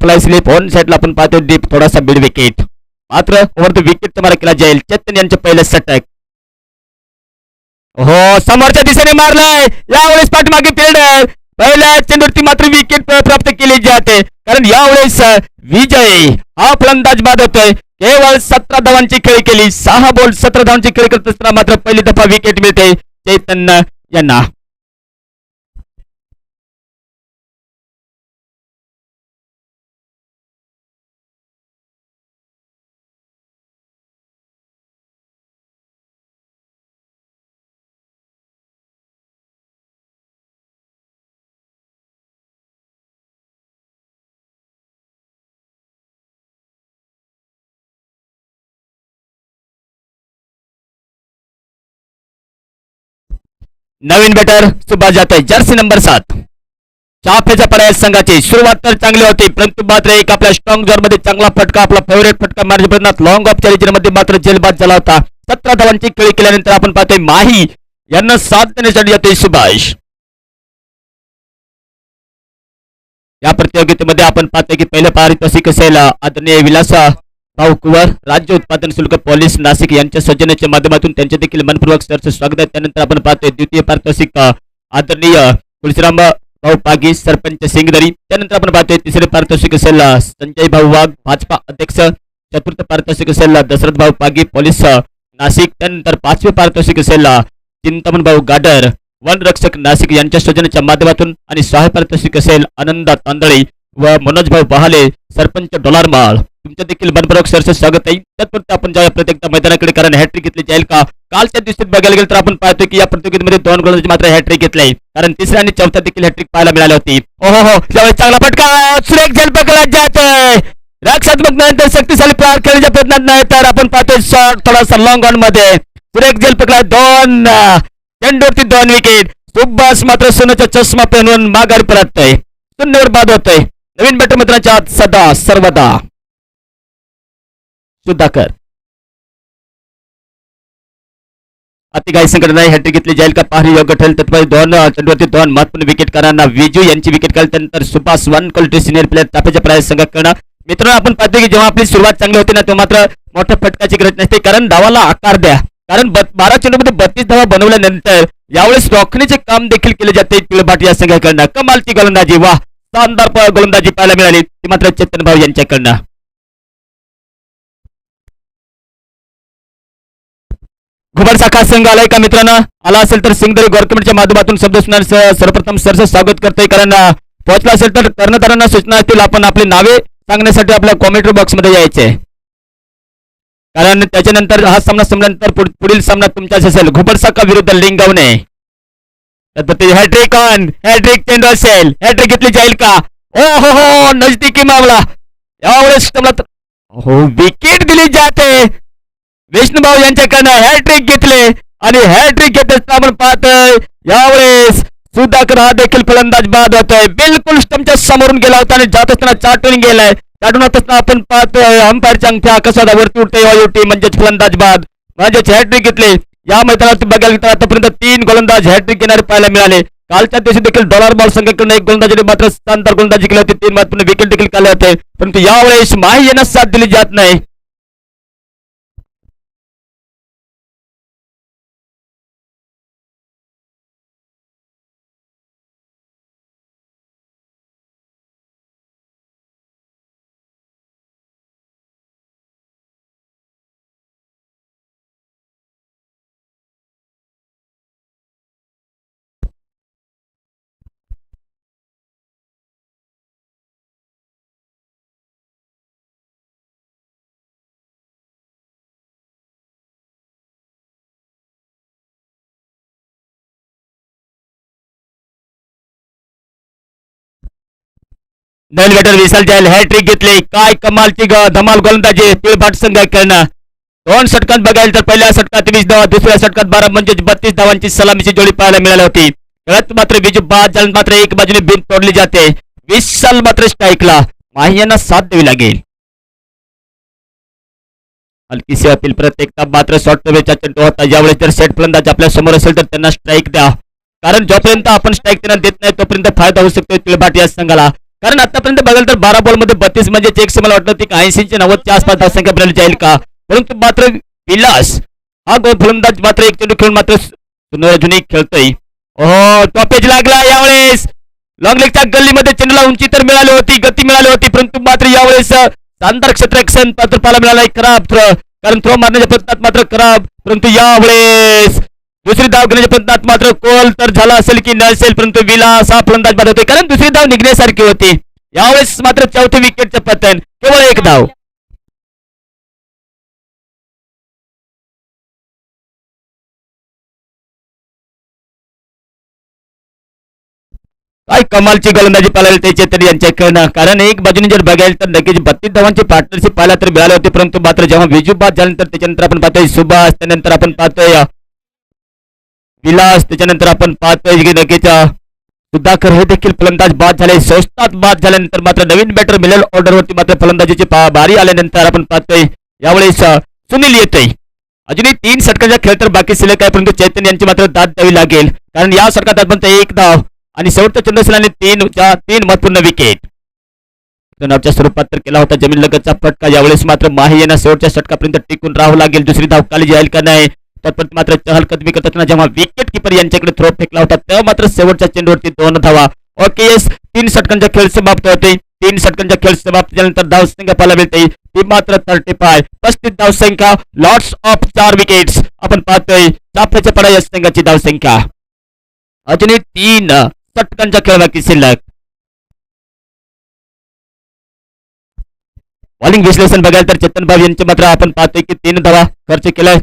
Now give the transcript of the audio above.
Fly slip on साईडला आपण पाहतो डीप थोडासा मिड विकेट मात्र ओव्हर द विकेट तुम्हाला केला जाईल. चेतन यांच्या पहिल्या षटक हो समोरच्या दिशेने मारलाय. यावेळेस पाठीमागे फिल्डर पहिल्या चेंडूवरती मात्र विकेट प्राप्त केली जाते. कारण यावेळेस विजय हा फलंदाज बाद होतोय. केवळ सतरा धावांची खेळी केली. सहा बॉल सतरा धावांची खेळी करत असताना मात्र पहिली दफा विकेट मिळते. चैतन्य यांना. नवीन बॅटर सुभाष जातोय जर्सी नंबर सात. चाफ्याच्या पर्याय संघाची सुरुवात तर चांगली होती परंतु मात्र एक आपल्या स्ट्रॉंग जोरमध्ये चांगला फटका आपला फेवरेट फटका मारण्याच्या प्रयत्नात लॉंग ऑफ चॅलेंजरमध्ये मात्र जेलबाद झाला होता. सतरा धावांची खेळी केल्यानंतर आपण पाहतोय माही यांना साथ देण्यासाठी जातोय सुभाष. या प्रतियोगितेमध्ये आपण पाहतोय की पहिलं पारितोषिक असेल आदरणीय विलासा भाऊ कुवर राज्य उत्पादन शुल्क पोलीस नाशिक यांच्या सज्जनाच्या माध्यमातून त्यांचे देखील मनपूर्वक सरच स्वागत आहे. त्यानंतर आपण पाहतोय द्वितीय पारितोषिक आदरणीय तुळशीराम भाऊ पागी सरपंच सिंगदरी. त्यानंतर आपण पाहतोय तिसरे पारितोषिक असेल संजय भाऊ वाघ भाजपा अध्यक्ष. चतुर्थ पारितोषिक असेल दशरथ भाऊ पागी पोलीस नाशिक. त्यानंतर पाचवे पारितोषिक असेल चिंतामण भाऊ गाडर वन रक्षक नाशिक यांच्या सज्जनाच्या माध्यमातून. आणि सहा पारितोषिक असेल आनंदा तांदळे. व मनोज भाऊ बहाले सरपंच डोलारमाळ तुमच्या देखील मनपूर्वक सरसे स्वागत आहे. तत्पूर्वी आपण जाऊया प्रत्येक मैदानाकडे कारण हॅट्रिक घेतली जाईल का? कालच्या दिवशीत बघायला गेलं तर आपण पाहतो की या प्रतियोगितेमध्ये दोन गोलांची मात्र हॅट्रिक घेतली कारण तिसऱ्या आणि चौथ्या देखील हॅट्रिक पाहायला मिळाली होती. ओहो हो त्यावेळेस चांगला फटका. सुरेख झेल पकडला जातोय रक्षात्मक नंतर शक्तिशाली प्रहार खेळण्याच्या प्रयत्नात नाही तर आपण पाहतोय शॉर्ट थोडासा लॉंग ऑनमध्ये. सुरेख झेल पकडला दोन चेंडूवरती दोन विकेट सुब्बास मात्र सोन्याचा चष्मा पेनवून माघार परततोय. शून्यवर बाद होतोय. नवीन बॅटर मित्रांच्या सदा सर्वदा. सुधाकर. अति काही संकट नाही हॅट्रिक घेतली जाईल का? पाहणी योग्य ठरेल. तत्पर दोन अ, चेंडूवरती दोन महत्त्वपूर्ण विकेट विजू यांची विकेट काढली त्यानंतर Subhash one quality senior player ताफ्याच्या प्राय करणं मित्रांनो आपण पाहतो की जेव्हा आपली सुरुवात चांगली होती ना तेव्हा मात्र मोठ्या फटकाची गरज नसते. कारण धावाला आकार द्या. कारण बारा चेंडूमध्ये बत्तीस धावा बनवल्यानंतर यावेळेस रोखण्याचे काम देखील केले जाते. पिळभाट या संघाकडनं कमालची गोलंदाजी. वा शानदार गोलंदाजी पाहायला मिळाली. ती मात्र चेतन भाऊ यांच्याकडनं. घुबड शाखा संघ आलाय का मित्रांनो? आला असेल तर सिंगदरी गव्हर्नमेंटच्या माध्यमातून शब्द सुनार सर्वप्रथम सरचं स्वागत करतोय. कारण पोहोचला असेल तर कर्णधारांना सूचना असतील. आपण आपली नावे सांगण्यासाठी आपल्या कॉमेंट्री बॉक्समध्ये यायचे. कारण त्याच्यानंतर हा सामना संपल्यानंतर पुढील सामना तुमच्याच असेल. घुबड शाखा विरुद्ध लिंगवणे हॅट्रिक ऑन हॅट्रिक चेंडू असेल हॅट्रिक घेतली जाईल का? ओ हो हो. नजदीकी मामला. यावेळेस तुम्हाला हो विकेट दिली जाते. विष्णुभाऊ यांच्याकडनं हॅट्रिक घेतले आणि हॅट्रिक घेत असताना आपण पाहतोय यावेळेस सुधाकर हा देखील फलंदाज बाद होतोय. बिलकुल स्टमच्या समोरून गेला होता आणि जात असताना चाटून गेलाय. चाटून असताना आपण पाहतोय अंपायरच्या अंगठ्या कसा वरती उठते वायुटी म्हणजेच फलंदाज बाद. म्हणजेच हॅट्रिक घेतली. या मैदानात बघायला गेलं तर आतापर्यंत तीन गोलंदाज हॅट्रिक घेणारे पाहायला मिळाले. कालच्या दिवशी देखील डॉलर बॉल संघाकडून एक गोलंदाजी मात्र शानदार गोलंदाजी केली होती. तीन महत्त्वपूर्ण विकेट देखील काढले होते. परंतु यावेळेस माही यांना साथ दिली जात नाही. नवीन गटर विशाल जाईल हॅट्रिक घेतली. काय कमालची धमाल गोलंदाजी पिळभाट खेळणं. दोन षटकात बघायला तर पहिल्या षटकात वीस धावा दुसऱ्या षटकात बारा म्हणजेच बत्तीस धावांची सलामीची जोडी पाहायला मिळाली होती. खेळात मात्र वीज बाद जाऊन मात्र एक बाजूने बिन तोडली जाते. विशाल मात्र स्ट्राईकला माही यांना साथ द्यावी लागेल. हलकी सेवातील प्रत्येक मात्र शॉर्ट वेचा चेंडू होता ज्यावेळेस जर सेट फलंदाज आपल्यासमोर असेल तर त्यांना स्ट्राईक द्या. कारण जोपर्यंत आपण स्ट्राईक त्यांना देत नाही तोपर्यंत फायदा होऊ शकतो तिळभाट या संघाला. कारण आतापर्यंत बघाल तर बारा बॉलमध्ये बत्तीस म्हणजे एक मला वाटतं ती ऐंशीचे नव्वदच्या आसपास धावसंख्या आपल्याला जाईल का? परंतु मात्र विलास हा गोल फलंदाज मात्र एक चेंडू खेळून मात्र जुनी अजूनही खेळतोय. ओहो टॉपेज लागला यावेळेस. लॉंग लेगच्या गल्लीमध्ये चेंडूला उंची तर मिळाली होती गती मिळाली होती परंतु मात्र यावेळेस शानदार क्षेत्र पात्र पाहायला मिळाला खराब थ्रो कारण थ्रो मारण्याच्या प्रयत्नात मात्र खराब. परंतु यावेळेस दुसरी धाव घेण्याच्या प्रयत्नात मात्र कोल तर झाला असेल की नसेल परंतु विलास हा फलंदाज बाद होते कारण दुसरी धाव निघण्यासारखी होती. यावेळेस मात्र चौथे विकेटचे पतन. केवळ एक धाव. काय कमालची गोलंदाजी पाहायला ते चेतन यांच्याकडनं. कारण एक बाजूने जर बघायला तर नक्कीच बत्तीस धावांची पार्टनरशिप पाहायला तर मिळाली होती. परंतु मात्र जेव्हा विजू बाद झाल्यानंतर त्याच्यानंतर आपण पाहतोय सुभाष त्यानंतर आपण पाहतोय विलास त्याच्यानंतर आपण पाहतोय की नक्कीच सुधाकर हे देखील फलंदाज बाद झाले स्वस्तात बाद झाल्यानंतर मात्र नवीन बॅटर मिडल ऑर्डरवरती मात्र फलंदाजीची भारी बारी आल्यानंतर आपण पाहतोय यावेळेस सुनील येतोय. अजूनही तीन षटकांचा खेळ तर बाकी शिल्लक आहे परंतु चैतन्य यांची मात्र दाद द्यावी लागेल. कारण या षटकात आपण एक धाव आणि शेवटच्या चंद्रशिलाने तीन चार तीन महत्त्वपूर्ण विकेट नावच्या स्वरूपात तर केला होता जमीन लगतचा फटका. यावेळेस मात्र माही यांना शेवटच्या षटकापर्यंत टिकून राहावं लागेल. दुसरी धाव खाली जाईल का? नाही. तत्पर्यंत मात्र चहल कदमी करत असताना जेव्हा विकेट किपर यांच्याकडे थ्रो फेकला होता तेव्हा मात्र शेवटच्या चेंडूवरती दोन धावा. ओके येस तीन षटकांचा खेळ समाप्त होते तीन षटकांचा खेळ समाप्त झाल्यानंतर धावसंख्या पाहायला मिळते. ती मात्र थर्टी फाय पस्तीस धावसंख्या लॉट्स ऑफ चार विकेट्स आपण पाहतोय चाफ्याच्या पडा या संघाची धावसंख्या. अजूनही तीन षटकांचा खेळ बाकी शिल्लक. बॉलिंग विश्लेषण बघायला तर चेतन बाब यांचे मात्र आपण पाहतोय की तीन धावा खर्च केलाय.